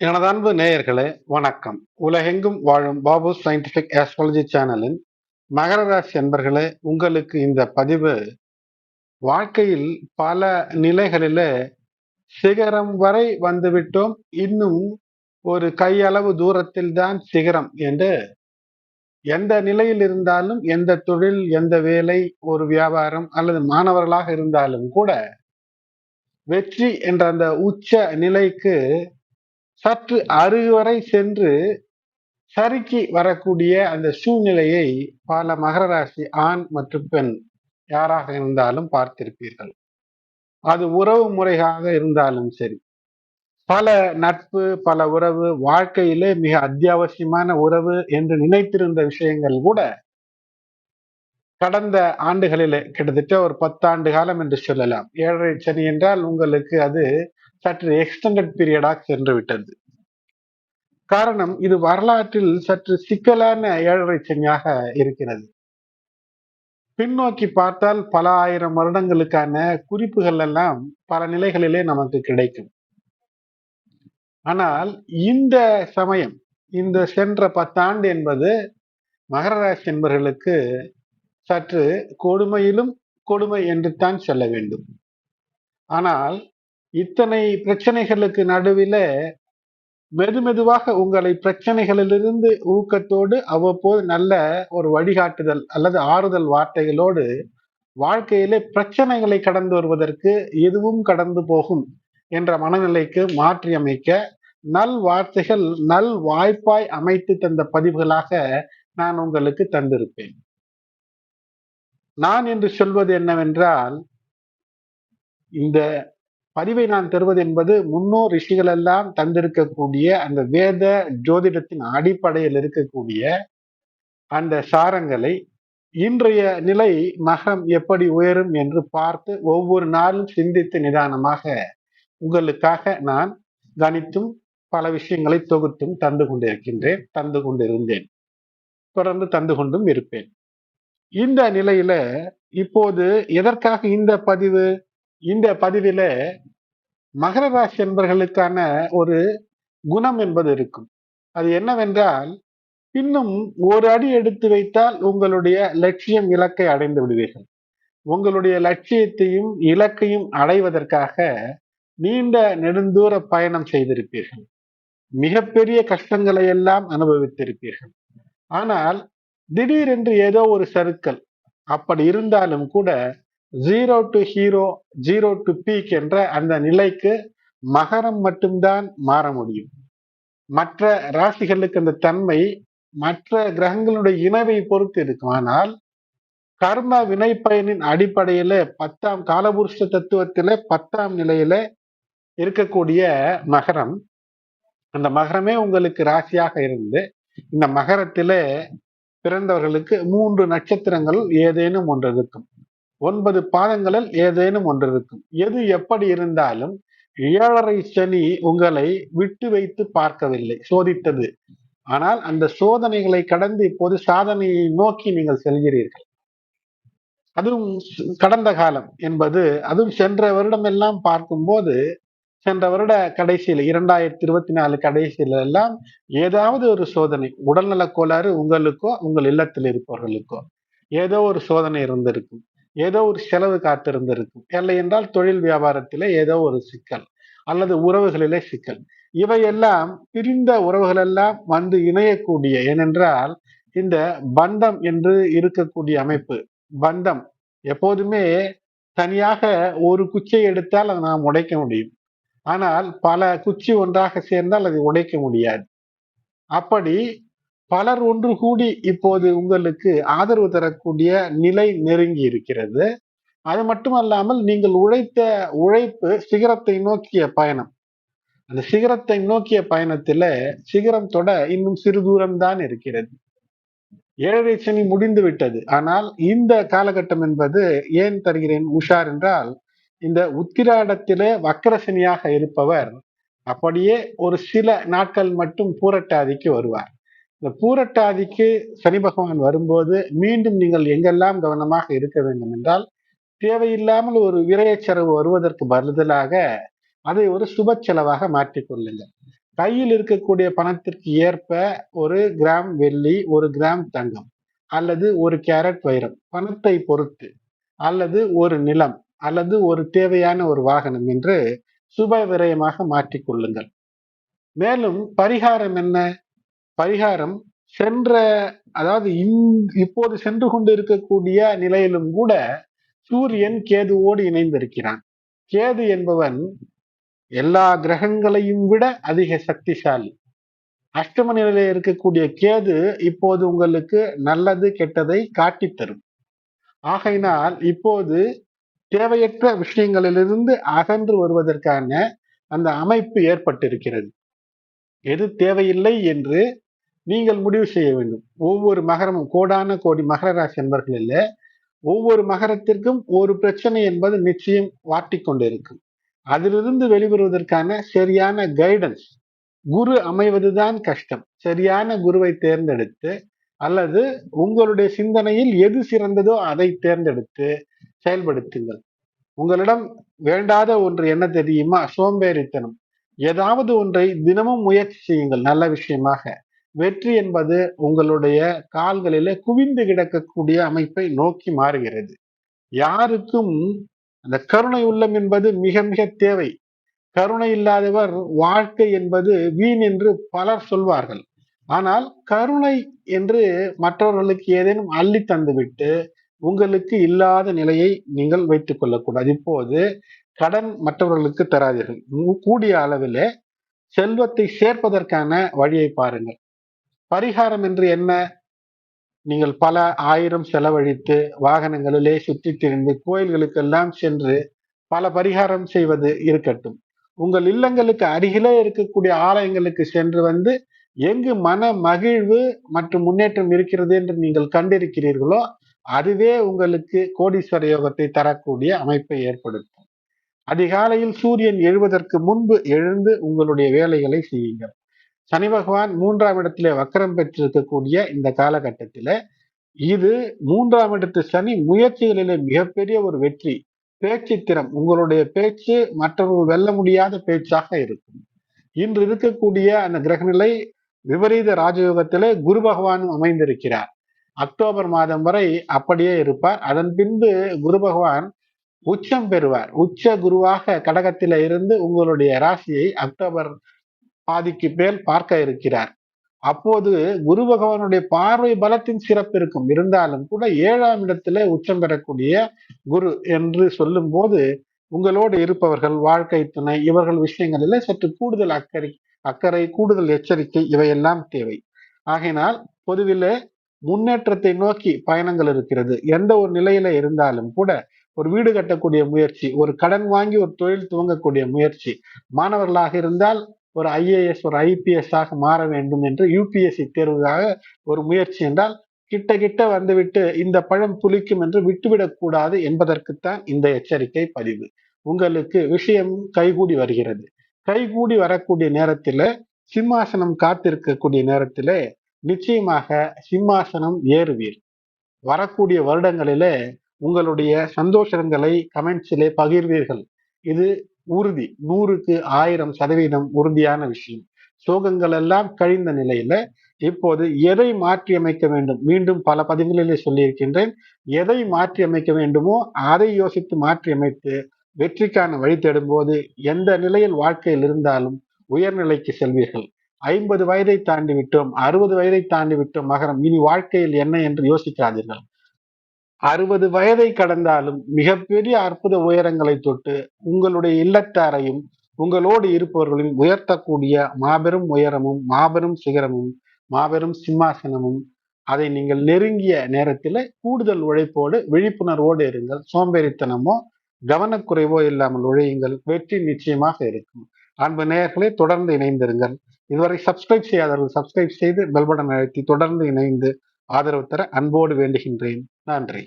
எனது அன்பு நேயர்களே வணக்கம். உலகெங்கும் வாழும் பாபு சயின்டிபிக் ஆஸ்ட்ராலஜி சேனலின் மகர ராசி அன்பர்களே உங்களுக்கு இந்த பதிவு வாழ்க்கையில் பல நிலைகளில சிகரம் வரை வந்துவிட்டோம். இன்னும் ஒரு கையளவு தூரத்தில் தான் சிகரம் என்று எந்த நிலையில் இருந்தாலும் எந்த தொழில் எந்த வேலை ஒரு வியாபாரம் அல்லது மாணவர்களாக இருந்தாலும் கூட வெற்றி என்ற அந்த உச்ச நிலைக்கு சற்று அருகுவரை சென்று சறுக்கி வரக்கூடிய அந்த சூழ்நிலையை பல மகர ராசி ஆண் மற்றும் பெண் யாராக இருந்தாலும் பார்த்திருப்பீர்கள். அது உறவு முறையாக இருந்தாலும் சரி. பல நட்பு பல உறவு வாழ்க்கையிலே மிக அத்தியாவசியமான உறவு என்று நினைத்திருந்த விஷயங்கள் கூட கடந்த ஆண்டுகளிலே கிட்டத்தட்ட ஒரு பத்தாண்டு காலம் என்று சொல்லலாம். ஏழரை சனி என்றால் உங்களுக்கு அது சற்று எக்ஸ்டெண்டட் பீரியடாக சென்று விட்டது. காரணம் இது வரலாற்றில் சற்று சிக்கலான ஏழரை இருக்கிறது. பின்னோக்கி பார்த்தால் பல ஆயிரம் வருடங்களுக்கான குறிப்புகள் எல்லாம் பல நிலைகளிலே நமக்கு கிடைக்கும். ஆனால் இந்த சமயம் இந்த சென்ற பத்தாண்டு என்பது மகர ராசி என்பர்களுக்கு சற்று கொடுமையிலும் கொடுமை என்று தான் சொல்ல வேண்டும். ஆனால் இத்தனை பிரச்சனைகளுக்கு நடுவில் மெதுமெதுவாக உங்களை பிரச்சனைகளிலிருந்து ஊக்கத்தோடு அவ்வப்போது நல்ல ஒரு வழிகாட்டுதல் அல்லது ஆறுதல் வார்த்தைகளோடு வாழ்க்கையிலே பிரச்சனைகளை கடந்து வருவதற்கு எதுவும் கடந்து போகும் என்ற மனநிலைக்கு மாற்றியமைக்க நல் வார்த்தைகள் நல் வாய்ப்பாய் அமைத்து தந்த பதிவுகளாக நான் உங்களுக்கு தந்திருப்பேன். நான் என்று சொல்வது என்னவென்றால் இந்த பதிவை நான் தருவது என்பது முன்னோர் ரிஷிகள் எல்லாம் தந்திருக்கக்கூடிய அந்த வேத ஜோதிடத்தின் அடிப்படையில் இருக்கக்கூடிய அந்த சாரங்களை இன்றைய நிலை மகம் எப்படி உயரும் என்று பார்த்து ஒவ்வொரு நாளும் சிந்தித்து நிதானமாக உங்களுக்காக நான் கணித்தும் பல விஷயங்களை தொகுத்தும் தந்து கொண்டிருக்கின்றேன் தந்து கொண்டிருந்தேன் தொடர்ந்து தந்து கொண்டும் இருப்பேன். இந்த நிலையில இப்போது எதற்காக இந்த பதிவு? இந்த பதிவில மகர ராசி என்பர்களுக்கான ஒரு குணம் என்பது இருக்கும். அது என்னவென்றால் இன்னும் ஒரு அடி எடுத்து வைத்தால் உங்களுடைய லட்சியம் இலக்கை அடைந்து விடுவீர்கள். உங்களுடைய லட்சியத்தையும் இலக்கையும் அடைவதற்காக நீண்ட நெடுந்தூர பயணம் செய்திருப்பீர்கள். மிகப்பெரிய கஷ்டங்களை எல்லாம் அனுபவித்திருப்பீர்கள். ஆனால் திடீரென்று ஏதோ ஒரு சருக்கள் அப்படி இருந்தாலும் கூட zero to hero zero to peak என்ற அந்த நிலைக்கு மகரம் மட்டும்தான் மாற முடியும். மற்ற ராசிகளுக்கு அந்த தன்மை மற்ற கிரகங்களுடைய இனவை பொறுத்து இருக்கும். ஆனால் கர்ம வினை பயனின் அடிப்படையில பத்தாம் காலபுருஷ தத்துவத்தில பத்தாம் நிலையில இருக்கக்கூடிய மகரம் அந்த மகரமே உங்களுக்கு ராசியாக இருந்து இந்த மகரத்திலே பிறந்தவர்களுக்கு மூன்று நட்சத்திரங்கள் ஏதேனும் ஒன்று இருக்கும். ஒன்பது பாதங்களில் ஏதேனும் ஒன்று இருக்கும் எது எப்படி இருந்தாலும் ஏழரை சனி உங்களை விட்டு வைத்து பார்க்கவில்லை சோதித்தது. ஆனால் அந்த சோதனைகளை கடந்து இப்போது சாதனையை நோக்கி நீங்கள் செல்கிறீர்கள். அதுவும் கடந்த காலம் என்பது அதுவும் சென்ற வருடம் எல்லாம் பார்க்கும்போது சென்ற வருட கடைசியில் இரண்டாயிரத்தி இருபத்தி நாலு கடைசியில எல்லாம் ஏதாவது ஒரு சோதனை உடல்நல கோளாறு உங்களுக்கோ உங்கள் இல்லத்தில் இருப்பவர்களுக்கோ ஏதோ ஒரு சோதனை இருந்திருக்கும். ஏதோ ஒரு செலவு காத்திருந்திருக்கும். இல்லை என்றால் தொழில் வியாபாரத்திலே ஏதோ ஒரு சிக்கல் அல்லது உறவுகளிலே சிக்கல். இவையெல்லாம் பிரிந்த உறவுகள் எல்லாம் வந்து இணையக்கூடிய ஏனென்றால் இந்த பந்தம் என்று இருக்கக்கூடிய அமைப்பு பந்தம் எப்போதுமே தனியாக ஒரு குச்சியை எடுத்தால் அதை நாம் உடைக்க முடியும். ஆனால் பல குச்சி ஒன்றாக சேர்ந்தால் அதை உடைக்க முடியாது. அப்படி பலர் ஒன்று கூடி இப்போது உங்களுக்கு ஆதரவு தரக்கூடிய நிலை நெருங்கி இருக்கிறது. அது மட்டுமல்லாமல் நீங்கள் உழைத்த உழைப்பு சிகரத்தை நோக்கிய பயணம். அந்த சிகரத்தை நோக்கிய பயணத்துல சிகரம் தொட இன்னும் சிறு தூரம் தான் இருக்கிறது. ஏழரை சனி முடிந்து விட்டது. ஆனால் இந்த காலகட்டம் என்பது ஏன் தருகிறேன்? உஷார் என்றால் இந்த உத்திராடத்திலே வக்கரசனியாக இருப்பவர் அப்படியே ஒரு சில நாட்கள் மட்டும் பூரட்டாதிக்கு வருவார். இந்த பூரட்டாதிக்கு சனி பகவான் வரும்போது மீண்டும் நீங்கள் எங்கெல்லாம் கவனமாக இருக்க வேண்டும் என்றால் தேவையில்லாமல் ஒரு விரைய வருவதற்கு பதிலாக அதை ஒரு சுப செலவாக மாற்றிக்கொள்ளுங்கள் கையில் இருக்கக்கூடிய பணத்திற்கு ஏற்ப ஒரு கிராம் வெள்ளி ஒரு கிராம் தங்கம் அல்லது ஒரு கேரட் வைரம் பணத்தை பொறுத்து அல்லது ஒரு நிலம் அல்லது ஒரு தேவையான ஒரு வாகனம் என்று சுப விரயமாக மாற்றிக்கொள்ளுங்கள் மேலும் பரிகாரம் என்ன? பரிகாரம் சென்ற அதாவது இப்போது சென்று கொண்டு இருக்கக்கூடிய நிலையிலும் கூட சூரியன் கேதுவோடு இணைந்திருக்கிறான். கேது என்பவன் எல்லா கிரகங்களையும் விட அதிக சக்திசாலி. அஷ்டம நிலையில இருக்கக்கூடிய கேது இப்போது உங்களுக்கு நல்லது கெட்டதை காட்டித்தரும். ஆகையினால் இப்போது தேவையற்ற விஷயங்களிலிருந்து அகன்று வருவதற்கான அந்த அமைப்பு ஏற்பட்டிருக்கிறது. எது தேவையில்லை என்று நீங்கள் முடிவு செய்ய வேண்டும். ஒவ்வொரு மகரமும் கோடான கோடி மகர ராசி என்பர்களில் ஒவ்வொரு மகரத்திற்கும் ஒரு பிரச்சனை என்பது நிச்சயம் வாட்டி கொண்டிருக்கும். அதிலிருந்து வெளிவருவதற்கான சரியான கைடன்ஸ் குரு அமைவதுதான் கஷ்டம். சரியான குருவை தேர்ந்தெடுத்து அல்லது உங்களுடைய சிந்தனையில் எது சிறந்ததோ அதை தேர்ந்தெடுத்து செயல்படுத்துங்கள். உங்களிடம் வேண்டாத ஒன்று என்ன தெரியுமா? சோம்பேறித்தனம். ஏதாவது ஒன்றை தினமும் முயற்சி செய்யுங்கள் நல்ல விஷயமாக. வெற்றி என்பது உங்களுடைய கால்களில குவிந்து கிடக்கக்கூடிய அமைப்பை நோக்கி மாறுகிறது. யாருக்கும் அந்த கருணை உள்ளம் என்பது மிக மிக தேவை. கருணை இல்லாதவர் வாழ்க்கை என்பது வீண் என்று பலர் சொல்வார்கள். ஆனால் கருணை என்று மற்றவர்களுக்கு ஏதேனும் அள்ளி தந்துவிட்டு உங்களுக்கு இல்லாத நிலையை நீங்கள் வைத்துக் கொள்ளக்கூடாது. இப்போது கடன் மற்றவர்களுக்கு தராதீர்கள். கூடிய அளவிலே செல்வத்தை சேர்ப்பதற்கான வழியை பாருங்கள். பரிகாரம் என்று என்ன? நீங்கள் பல ஆயிரம் செலவழித்து வாகனங்களிலே சுற்றி திரிந்து கோயில்களுக்கெல்லாம் சென்று பல பரிகாரம் செய்வது இருக்கட்டும். உங்கள் இல்லங்களுக்கு அருகிலே இருக்கக்கூடிய ஆலயங்களுக்கு சென்று வந்து எங்கு மன மகிழ்வு மற்றும் முன்னேற்றம் இருக்கிறது என்று நீங்கள் கண்டிருக்கிறீர்களோ அதுவே உங்களுக்கு கோடீஸ்வர யோகத்தை தரக்கூடிய அமைப்பை ஏற்படுத்தும். அதிகாலையில் சூரியன் எழுவதற்கு முன்பு எழுந்து உங்களுடைய வேலைகளை செய்யுங்கள். சனி பகவான் மூன்றாம் இடத்திலே வக்கரம் பெற்றிருக்கக்கூடிய இந்த காலகட்டத்தில் இது மூன்றாம் இடத்து சனி முயற்சிகளிலே மிகப்பெரிய ஒரு வெற்றி. பேச்சு திறம். உங்களுடைய பேச்சு மற்றவர்கள் வெல்ல முடியாத பேச்சாக இருக்கும். இன்று இருக்கக்கூடிய அந்த கிரகநிலை விபரீத ராஜயோகத்திலே குரு பகவானும் அமைந்திருக்கிறார். அக்டோபர் மாதம் வரை அப்படியே இருப்பார். அதன் பின்பு குரு பகவான் உச்சம் பெறுவார். உச்ச குருவாக கடகத்தில இருந்து உங்களுடைய ராசியை அக்டோபர் பாதிக்கு மேல் பார்க்க இருக்கிறார். அப்போது குரு பகவானுடைய பார்வை பலத்தின் சிறப்பு இருக்கும். இருந்தாலும் கூட ஏழாம் இடத்துல உச்சம் பெறக்கூடிய குரு என்று சொல்லும் போது உங்களோடு இருப்பவர்கள் வாழ்க்கை துணை இவர்கள் விஷயங்களில் சற்று கூடுதல் அக்கறை அக்கறை கூடுதல் எச்சரிக்கை இவையெல்லாம் தேவை. ஆகையினால் பொதுவில் முன்னேற்றத்தை நோக்கி பயணங்கள் இருக்கிறது. எந்த ஒரு நிலையில இருந்தாலும் கூட ஒரு வீடு கட்டக்கூடிய முயற்சி ஒரு கடன் வாங்கி ஒரு தொழில் துவங்கக்கூடிய முயற்சி மாணவர்களாக இருந்தால் ஒரு ஐஏஎஸ் ஒரு ஐபிஎஸ் ஆக மாற வேண்டும் என்று யூபிஎஸ்சி தேர்வுக்காக ஒரு முயற்சி என்றால் கிட்ட கிட்ட வந்துவிட்டு இந்த பழம் புளிக்கும் என்று விட்டுவிடக் கூடாது என்பதற்குத்தான் இந்த எச்சரிக்கை பதிவு. உங்களுக்கு விஷயம் கைகூடி வருகிறது. கைகூடி வரக்கூடிய நேரத்தில் சிம்மாசனம் காத்திருக்கக்கூடிய நேரத்தில் நிச்சயமாக சிம்மாசனம் ஏறுவீர். வரக்கூடிய வருடங்களிலே உங்களுடைய சந்தோஷங்களை கமெண்ட்ஸிலே பகிர்வீர்கள். இது உறுதி. நூறுக்கு ஆயிரம் சதவீதம் உறுதியான விஷயம். சோகங்கள் எல்லாம் கழிந்த நிலையில இப்போது எதை மாற்றி அமைக்க வேண்டும்? மீண்டும் பல பதிவுகளிலே சொல்லியிருக்கின்றேன். எதை மாற்றி அமைக்க வேண்டுமோ அதை யோசித்து மாற்றி அமைத்து வெற்றிக்கான வழி தேடும் போது எந்த நிலையில் வாழ்க்கையில் இருந்தாலும் உயர்நிலைக்கு செல்வீர்கள். ஐம்பது வயதை தாண்டி விட்டோம் அறுபது வயதை தாண்டி விட்டோம் மகரம். இனி வாழ்க்கையில் என்ன என்று யோசிக்காதீர்கள். அறுபது வயதை கடந்தாலும் மிகப்பெரிய அற்புத உயரங்களை தொட்டு உங்களுடைய இல்லத்தாரையும் உங்களோடு இருப்பவர்களின் உயர்த்தக்கூடிய மாபெரும் உயரமும் மாபெரும் சிகரமும் மாபெரும் சிம்மாசனமும் அதை நீங்கள் நெருங்கிய நேரத்தில் கூடுதல் உழைப்போடு விழிப்புணர்வோடு இருங்கள். சோம்பேறித்தனமோ கவனக்குறைவோ இல்லாமல் உழையுங்கள். வெற்றி நிச்சயமாக இருக்கும். அன்பு நேயர்களை தொடர்ந்து இணைந்திருங்கள். இதுவரை சப்ஸ்கிரைப் செய்யாதவர்கள் சப்ஸ்கிரைப் செய்து பெல்படன் அழைத்தி தொடர்ந்து இணைந்து ஆதரவு தர அன்போடு வேண்டுகின்றேன். நன்றி.